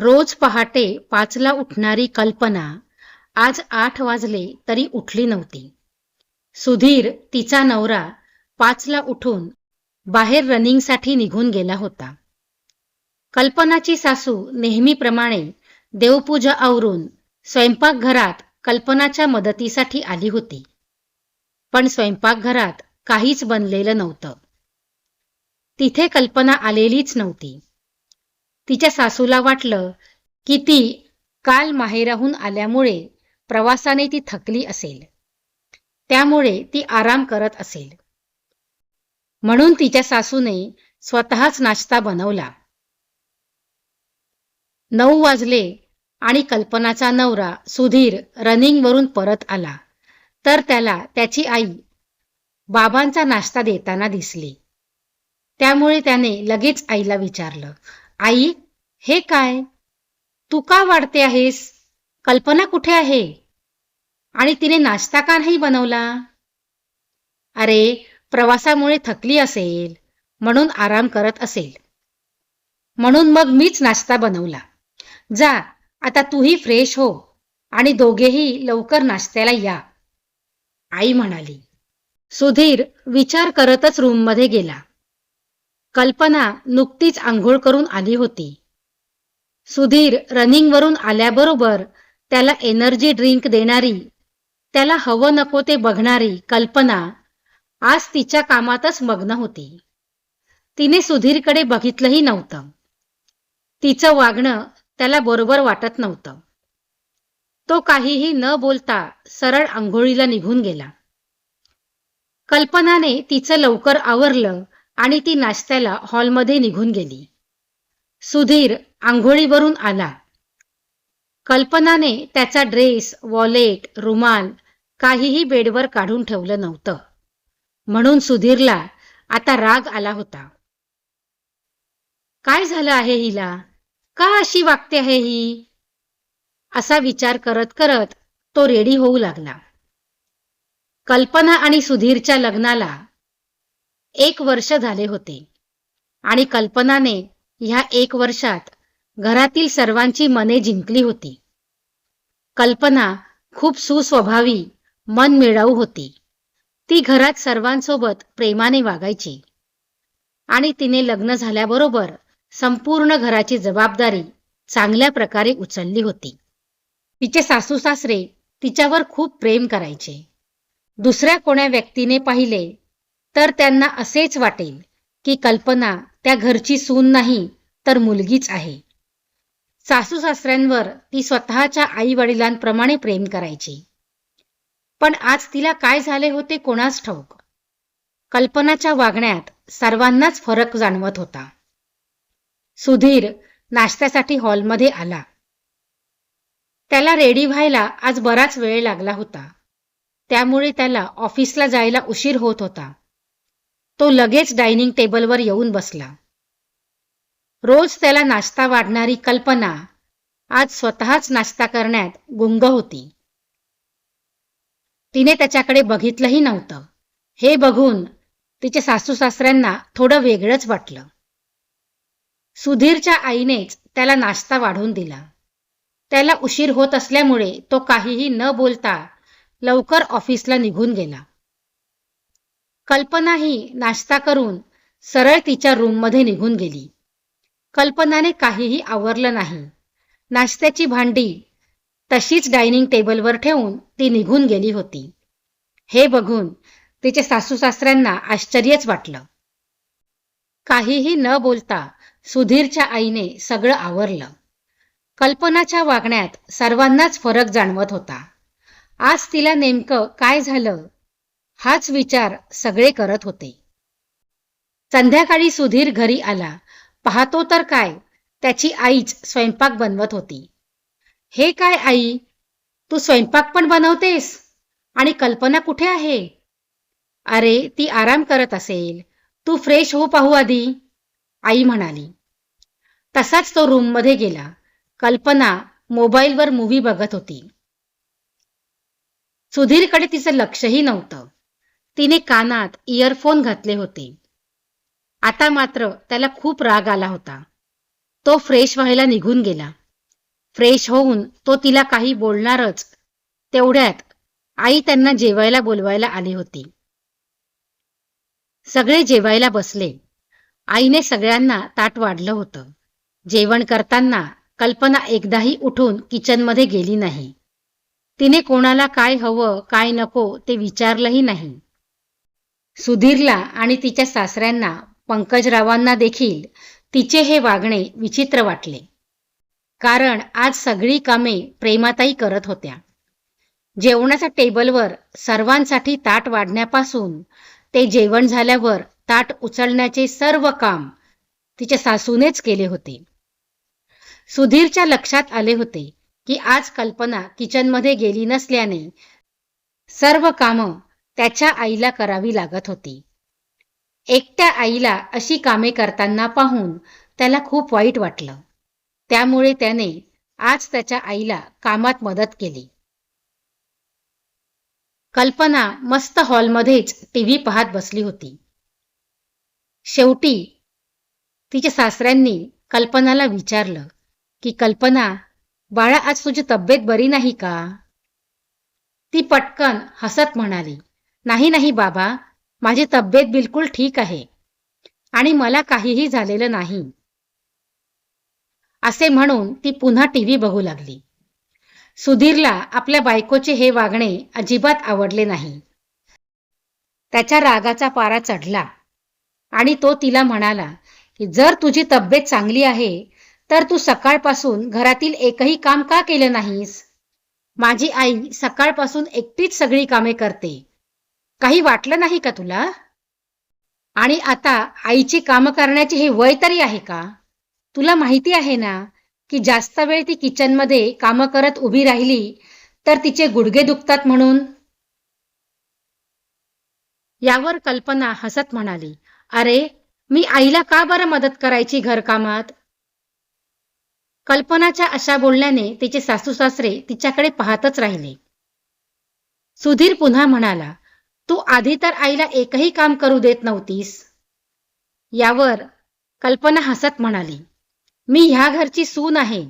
रोज पहाटे पाचला उठणारी कल्पना आज आठ वाजले तरी उठली नव्हती. सुधीर तिचा नवरा पाचला उठून बाहेर रनिंगसाठी निघून गेला होता. कल्पनाची सासू नेहमीप्रमाणे देवपूजा आवरून स्वयंपाकघरात कल्पनाच्या मदतीसाठी आली होती. पण स्वयंपाकघरात काहीच बनलेलं नव्हतं. तिथे कल्पना आलेलीच नव्हती. तिच्या सासूला वाटलं की ती काल माहेराहून आल्यामुळे प्रवासाने ती थकली असेल. त्यामुळे ती आराम करत असेल. म्हणून तिच्या सासूने स्वतःच नाश्ता बनवला. नऊ वाजले आणि कल्पनाचा नवरा सुधीर रनिंगवरून परत आला. तर त्याला त्याची आई बाबांचा नाश्ता देताना दिसली. त्यामुळे त्याने लगेच आईला विचारलं आई हे काय? तू का वाढते आहेस? कल्पना कुठे आहे? आणि तिने नाश्ता का नाही बनवला? अरे प्रवासामुळे थकली असेल म्हणून आराम करत असेल. म्हणून मग मीच नाश्ता बनवला. जा आता तूही फ्रेश हो आणि दोघेही लवकर नाश्त्याला या. आई म्हणाली. सुधीर विचार करतच रूममध्ये गेला. कल्पना नुकतीच आंघोळ करून आली होती. सुधीर रनिंगवरून आल्याबरोबर त्याला एनर्जी ड्रिंक देणारी त्याला हवं नको ते बघणारी कल्पना आज तिच्या कामातच मग्न होती. तिने सुधीरकडे बघितलंही नव्हतं. तिचं वागणं त्याला बरोबर वाटत नव्हतं. तो काहीही न बोलता सरळ आंघोळीला निघून गेला. कल्पनाने तिचं लवकर आवरलं आणि ती नाश्त्याला हॉलमध्ये निघून गेली. सुधीर आंघोळीवरून आला. कल्पनाने त्याचा ड्रेस वॉलेट रुमाल काहीही बेडवर काढून ठेवलं नव्हतं. म्हणून सुधीरला आता राग आला होता. काय झालं आहे हिला? का अशी वागते आहे ही? असा विचार करत करत तो रेडी होऊ लागला. कल्पना आणि सुधीरच्या लग्नाला एक वर्ष झाले होते. आणि कल्पनाने ह्या एक वर्षात घरातील सर्वांची मने जिंकली होती. कल्पना खूप सुस्वभावी मन मिळाऊ होती. ती घरात सर्वांसोबत प्रेमाने वागायची. आणि तिने लग्न झाल्याबरोबर संपूर्ण घराची जबाबदारी चांगल्या प्रकारे उचलली होती. तिचे सासू सासरे तिच्यावर खूप प्रेम करायचे. दुसऱ्या कोण्या व्यक्तीने पाहिले तर त्यांना असेच वाटेल की कल्पना त्या घरची सून नाही तर मुलगीच आहे. सासू सासऱ्यांवर ती स्वतःच्या आई वडिलांप्रमाणे प्रेम करायची. पण आज तिला काय झाले होते कोणास ठाऊक? कल्पनाच्या वागण्यात सर्वांनाच फरक जाणवत होता. सुधीर नाश्त्यासाठी हॉलमध्ये आला. त्याला रेडी व्हायला आज बराच वेळ लागला होता. त्यामुळे त्याला ऑफिसला जायला उशीर होत होता. तो लगेच डायनिंग टेबलवर येऊन बसला. रोज त्याला नाश्ता वाढणारी कल्पना आज स्वतःच नाश्ता करण्यात गुंग होती. तिने त्याच्याकडे बघितलंही नव्हतं. हे बघून तिच्या सासू सासऱ्यांना थोडं वेगळंच वाटलं. सुधीरच्या आईनेच त्याला नाश्ता वाढून दिला. त्याला उशीर होत असल्यामुळे तो काहीही न बोलता लवकर ऑफिसला निघून गेला. कल्पनाही नाश्ता करून सरळ तिच्या रूममध्ये निघून गेली. कल्पनाने काहीही आवरलं नाही. नाश्त्याची भांडी तशीच डायनिंग टेबलवर ठेवून ती निघून गेली होती. हे बघून तिच्या सासू सासऱ्यांना आश्चर्यच वाटलं. काहीही न बोलता सुधीरच्या आईने सगळं आवरलं. कल्पनाच्या वागण्यात सर्वांनाच फरक जाणवत होता. आज तिला नेमकं काय झालं? हाच विचार सगळे करत होते. संध्याकाळी सुधीर घरी आला. पाहतो तर काय? त्याची आईच स्वयंपाक बनवत होती. हे काय आई? तू स्वयंपाक पण बनवतेस? आणि कल्पना कुठे आहे? अरे ती आराम करत असेल. तू फ्रेश हो पाहू आधी. आई म्हणाली. तसाच तो रूममध्ये गेला. कल्पना मोबाईलवर मूव्ही बघत होती. सुधीरकडे तिचं लक्षही नव्हतं. तिने कानात इयरफोन घातले होते. आता मात्र त्याला खूप राग आला होता. तो फ्रेश व्हायला निघून गेला. फ्रेश होऊन तो तिला काही बोलणारच तेवढ्यात आई त्यांना जेवायला बोलवायला आली होती. सगळे जेवायला बसले. आईने सगळ्यांना ताट वाढलं होतं. जेवण करताना कल्पना एकदाही उठून किचनमध्ये गेली नाही. तिने कोणाला काय हवं काय नको ते विचारलंही नाही. सुधीरला आणि तिच्या सासऱ्यांना पंकजरावांना देखील तिचे हे वागणे विचित्र वाटले. कारण आज सगळी कामे प्रेमाताई करत होत्या. जेवणाच्या टेबलवर सर्वांसाठी ताट वाढण्यापासून ते जेवण झाल्यावर ताट उचलण्याचे सर्व काम तिच्या सासूनेच केले होते. सुधीरच्या लक्षात आले होते की आज कल्पना किचनमध्ये गेली नसल्याने सर्व कामं त्याच्या आईला करावी लागत होती. एकट्या आईला अशी कामे करताना पाहून त्याला खूप वाईट वाटलं. त्यामुळे त्याने आज त्याच्या आईला कामात मदत केली. कल्पना मस्त हॉलमध्येच टीव्ही पाहत बसली होती. शेवटी तिच्या सासऱ्यांनी कल्पनाला विचारलं की कल्पना बाळा आज तुझी तब्येत बरी नाही का? ती पटकन हसत म्हणाली. नाही नाही बाबा माझी तब्येत बिलकुल ठीक आहे आणि मला काहीही झालेलं नाही. असे म्हणून ती पुन्हा टीव्ही बघू लागली. सुधीरला आपल्या बायकोचे हे वागणे अजिबात आवडले नाही. त्याच्या रागाचा पारा चढला आणि तो तिला म्हणाला की जर तुझी तब्येत चांगली आहे तर तू सकाळपासून घरातील एकही काम का केलं नाहीस? माझी आई सकाळपासून एकटीच सगळी कामे करते. काही वाटलं नाही का तुला? आणि आता आईची कामं करण्याचे हे वय तरी आहे का? तुला माहिती आहे ना की जास्त वेळ ती किचनमध्ये कामं करत उभी राहिली तर तिचे गुडघे दुखतात म्हणून? यावर कल्पना हसत म्हणाली. अरे मी आईला का बरं मदत करायची घरकामात? कल्पनाच्या अशा बोलण्याने तिचे सासू सासरे तिच्याकडे पाहतच राहिले. सुधीर पुन्हा म्हणाला तू आधी तर आईला एकही काम करू देत नव्हतीस. यावर कल्पना हसत म्हणाली मी ह्या घरची सून आहे.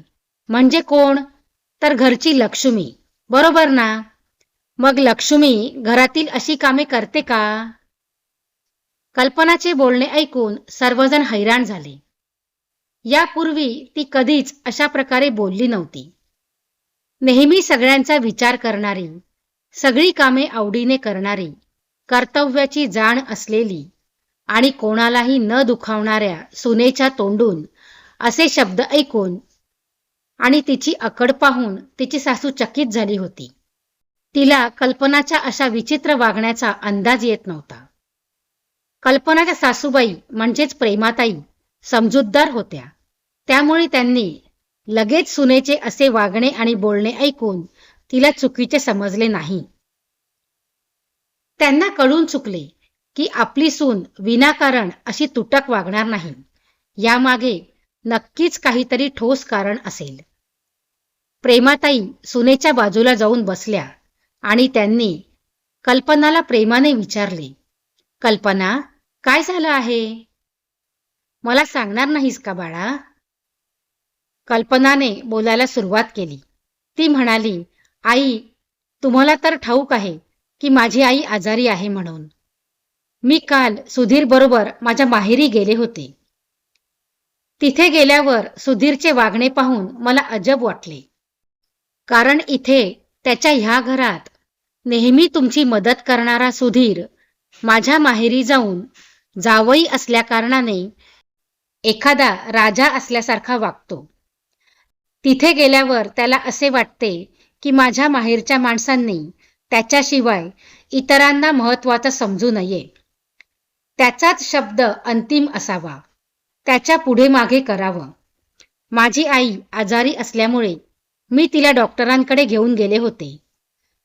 म्हणजे कोण? तर घरची लक्ष्मी. बरोबर ना? मग लक्ष्मी घरातील अशी कामे करते का? कल्पनाचे बोलणे ऐकून सर्वजण हैराण झाले. यापूर्वी ती कधीच अशा प्रकारे बोलली नव्हती. नेहमी सगळ्यांचा विचार करणारी सगळी कामे आवडीने करणारी कर्तव्याची जाण असलेली आणि कोणालाही न दुखावणाऱ्या सुनेच्या तोंडून असे शब्द ऐकून आणि तिची अकड पाहून तिची सासू चकित झाली होती. तिला कल्पनाच्या अशा विचित्र वागण्याचा अंदाज येत नव्हता. कल्पनाच्या सासूबाई म्हणजेच प्रेमाताई समजूतदार होत्या. त्यामुळे त्यांनी लगेच सुनेचे असे वागणे आणि बोलणे ऐकून तिला चुकीचे समजले नाही. त्यांना कळून चुकले की आपली सून विनाकारण अशी तुटक वागणार नाही. यामागे नक्कीच काहीतरी ठोस कारण असेल. प्रेमाताई सुनेच्या बाजूला जाऊन बसल्या आणि त्यांनी कल्पनाला प्रेमाने विचारले कल्पना काय झालं आहे? मला सांगणार नाहीस का बाळा? कल्पनाने बोलायला सुरुवात केली. ती म्हणाली आई तुम्हाला तर ठाऊक आहे की माझी आई आजारी आहे म्हणून. मी काल सुधीर बरोबर माझ्या माहेरी गेले होते. तिथे गेल्यावर सुधीरचे वागणे पाहून मला अजब वाटले. कारण इथे त्याच्या ह्या घरात नेहमी तुमची मदत करणारा सुधीर माझ्या माहेरी जाऊन जावई असल्याकारणाने एखादा राजा असल्यासारखा वागतो. तिथे गेल्यावर त्याला असे वाटते की माझ्या माहेरच्या माणसांनी त्याच्याशिवाय इतरांना महत्वाचं समजू नये. त्याचाच शब्द अंतिम असावा. त्याच्या पुढे मागे करावं. माझी आई आजारी असल्यामुळे मी तिला डॉक्टरांकडे घेऊन गेले होते.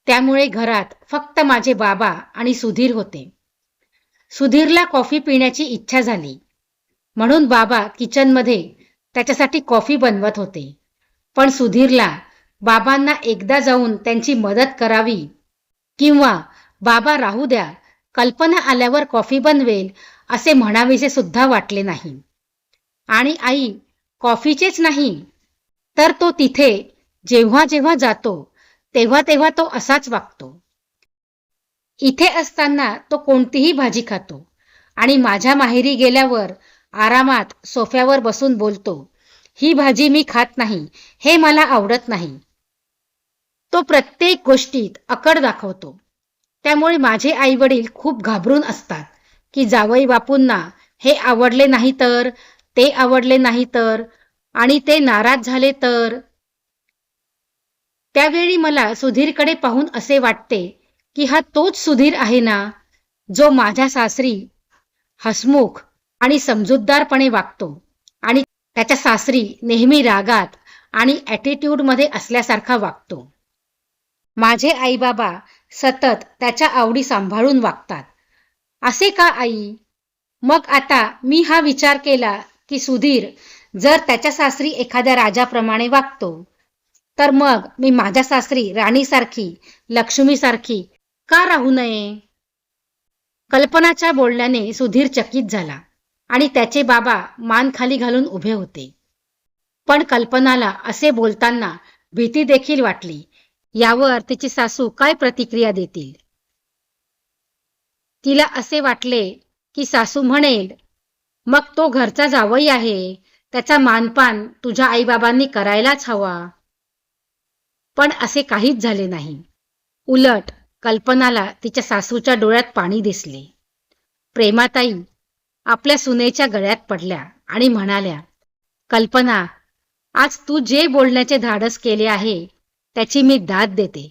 त्यामुळे घरात फक्त माझे बाबा आणि सुधीर होते. सुधीरला कॉफी पिण्याची इच्छा झाली. म्हणून बाबा किचनमध्ये त्याच्यासाठी कॉफी बनवत होते. पण सुधीरला बाबांना एकदा जाऊन त्यांची मदत करावी किंवा बाबा राहू द्या कल्पना आल्यावर कॉफी बनवेल असे म्हणावेसे सुद्धा वाटले नाही. आणि आई कॉफीचेच नाही. तर तो तिथे जेव्हा जेव्हा जातो तेव्हा तेव्हा तो असाच वागतो. इथे असताना तो कोणतीही भाजी खातो आणि माझ्या माहेरी गेल्यावर आरामात सोफ्यावर बसून बोलतो ही भाजी मी खात नाही हे मला आवडत नाही. तो प्रत्येक गोष्टीत अकड दाखवतो. त्यामुळे माझे आई वडील खूप घाबरून असतात की जावई बापूंना हे आवडले नाही तर ते आवडले नाही तर आणि ते नाराज झाले तर. त्यावेळी मला सुधीरकडे पाहून असे वाटते की हा तोच सुधीर आहे ना जो माझ्या सासरी हसमुख आणि समजूतदारपणे वागतो. आणि त्याच्या सासरी नेहमी रागात आणि ॲटिट्यूडमध्ये असल्यासारखा वागतो. माझे आई बाबा सतत त्याच्या आवडी सांभाळून वागतात. असे का आई? मग आता मी हा विचार केला की सुधीर जर त्याच्या सासरी एखाद्या राजाप्रमाणे वागतो तर मग मी माझ्या सासरी राणीसारखी लक्ष्मीसारखी का राहू नये? कल्पनाच्या बोलण्याने सुधीर चकित झाला आणि त्याचे बाबा मान खाली घालून उभे होते. पण कल्पनाला असे बोलताना भीती देखील वाटली. यावर तिची सासू काय प्रतिक्रिया देतील? तिला असे वाटले की सासू म्हणेल मग तो घरचा जावई आहे त्याचा मानपान तुझ्या आईबाबांनी करायलाच हवा. पण असे काहीच झाले नाही. उलट कल्पनाला तिच्या सासूच्या डोळ्यात पाणी दिसले. प्रेमाताई आपल्या सुनेच्या गळ्यात पडल्या आणि म्हणाल्या कल्पना आज तू जे बोलण्याचे धाडस केले आहे त्याची मी दाद देते.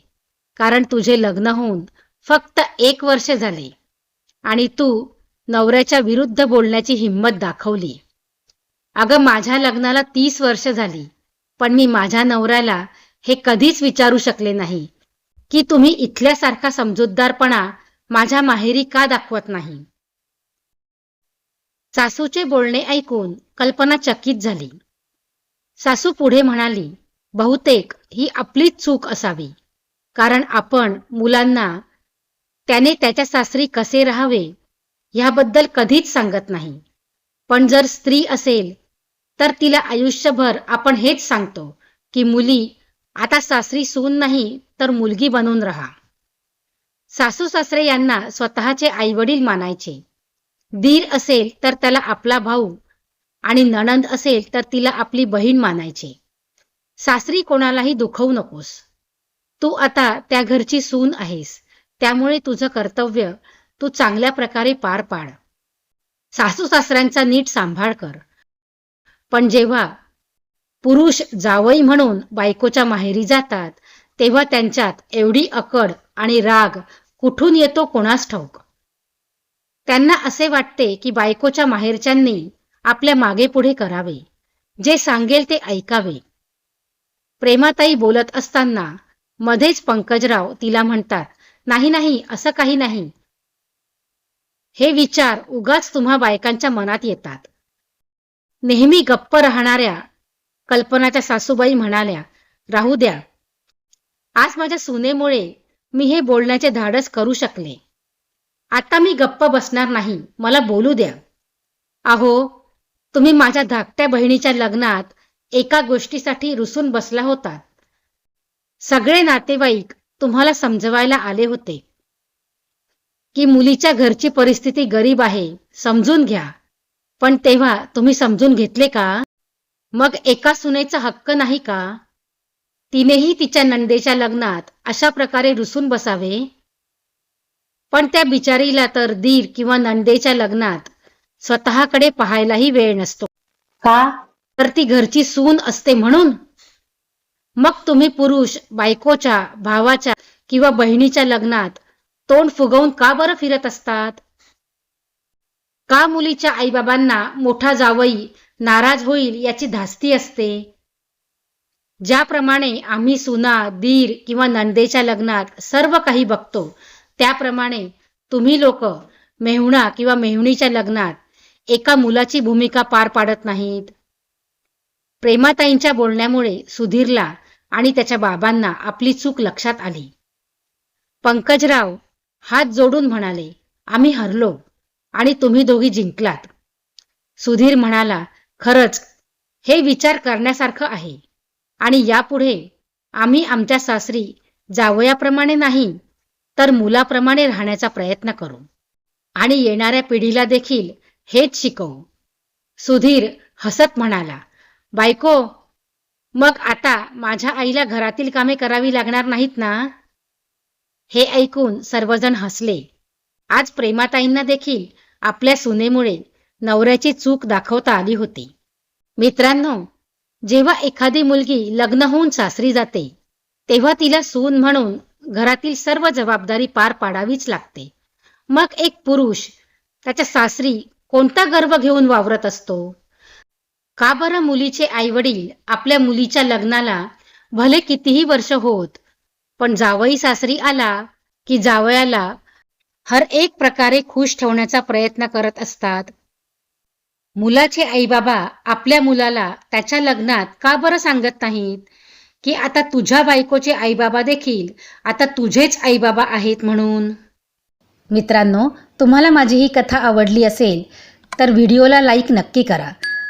कारण तुझे लग्न होऊन फक्त एक वर्ष झाले. आणि तू नवऱ्याच्या विरुद्ध बोलण्याची हिंमत दाखवली. अगं माझ्या लग्नाला तीस वर्ष झाली पण मी माझ्या नवऱ्याला हे कधीच विचारू शकले नाही की तुम्ही इथल्यासारखा समजूतदारपणा माझ्या माहेरी का दाखवत नाही? सासूचे बोलणे ऐकून कल्पना चकित झाली. सासू पुढे म्हणाली बहुतेक ही आपलीच चूक असावी. कारण आपण मुलांना त्याने त्याच्या सासरी कसे राहावे ह्याबद्दल कधीच सांगत नाही. पण जर स्त्री असेल तर तिला आयुष्यभर आपण हेच सांगतो की मुली आता सासरी सून नाही तर मुलगी बनून राहा. सासू सासरे यांना स्वतःचे आईवडील मानायचे. दीर असेल तर त्याला आपला भाऊ आणि नणंद असेल तर तिला आपली बहीण मानायचे. सासरी कोणालाही दुखवू नकोस. तू आता त्या घरची सून आहेस. त्यामुळे तुझं कर्तव्य तू चांगल्या प्रकारे पार पाड. सासू सासऱ्यांचा नीट सांभाळ कर. पण जेव्हा पुरुष जावई म्हणून बायकोच्या माहेरी जातात तेव्हा त्यांच्यात एवढी अकड आणि राग कुठून येतो कोणास ठाऊक? त्यांना असे वाटते की बायकोच्या माहेरच्यांनी आपल्या मागे पुढे करावे. जे सांगेल ते ऐकावे. प्रेमाताई बोलत असताना मध्येच पंकजराव तिला म्हणतात नाही नाही असं काही नाही. हे विचार उगाच तुम्हा बायकांच्या मनात येतात. नेहमी गप्प राहणाऱ्या कल्पनाच्या सासूबाई म्हणाल्या राहू द्या. आज माझ्या सुनेमुळे मी हे बोलण्याचे धाडस करू शकले. आता मी गप्प बसणार नाही. मला बोलू द्या. अहो तुम्ही माझ्या धाकट्या बहिणीच्या लग्नात एका गोष्टीसाठी रुसून बसला होता. सगळे नातेवाईक तुम्हाला समजवायला आले होते. की मुलीच्या घरची परिस्थिती गरीब आहे समजून घ्या. पण तेव्हा तुम्ही समजून घेतले का? मग एका सुनेचा हक्क नाही का? तिनेही तिच्या नंदेच्या लग्नात अशा प्रकारे रुसून बसावे? पण त्या बिचारीला तर दीर किंवा नंदेच्या लग्नात स्वतःकडे पाहायलाही वेळ नसतो. का? तर ती घरची सून असते म्हणून. मग तुम्ही पुरुष बायकोच्या भावाच्या किंवा बहिणीच्या लग्नात तोंड फुगवून का बरं फिरत असतात? का मुलीच्या आईबाबांना मोठा जावई नाराज होईल याची धास्ती असते? ज्याप्रमाणे आम्ही सुना दीर किंवा नंदेच्या लग्नात सर्व काही बघतो त्याप्रमाणे तुम्ही लोक मेहुणा किंवा मेहुणीच्या लग्नात एका मुलाची भूमिका पार पाडत नाहीत. प्रेमाताईंच्या बोलण्यामुळे सुधीरला आणि त्याच्या बाबांना आपली चूक लक्षात आली. पंकजराव हात जोडून म्हणाले आम्ही हरलो आणि तुम्ही दोघी जिंकलात. सुधीर म्हणाला खरंच हे विचार करण्यासारखं आहे. आणि यापुढे आम्ही आमच्या सासरी जावयाप्रमाणे नाही तर मुलाप्रमाणे राहण्याचा प्रयत्न करू. आणि येणाऱ्या पिढीला देखील हेच शिकवू. सुधीर हसत म्हणाला बायको मग आता माझ्या आईला घरातील कामे करावी लागणार नाहीत ना? हे ऐकून सर्वजण हसले. आज प्रेमाताईंना देखील आपल्या सुनेमुळे नवऱ्याची चूक दाखवता आली होती. मित्रांनो जेव्हा एखादी मुलगी लग्न होऊन सासरी जाते तेव्हा तिला सून म्हणून घरातील सर्व जबाबदारी पार पाडावीच लागते. मग एक पुरुष त्याच्या सासरी कोणता गर्व घेऊन वावरत असतो? का बरं मुलीचे आईवडील आपल्या मुलीच्या लग्नाला भले कितीही वर्ष होत पण जावई सासरी आला की जावयाला हर एक प्रकारे खुश ठेवण्याचा प्रयत्न करत असतात? मुलाचे आईबाबा आपल्या मुलाला त्याच्या लग्नात का बरं सांगत नाहीत? की आता तुझ्या बायकोचे आईबाबा देखील आता तुझेच आईबाबा आहेत म्हणून? मित्रांनो तुम्हाला माझी ही कथा आवडली असेल तर व्हिडिओला लाईक नक्की करा.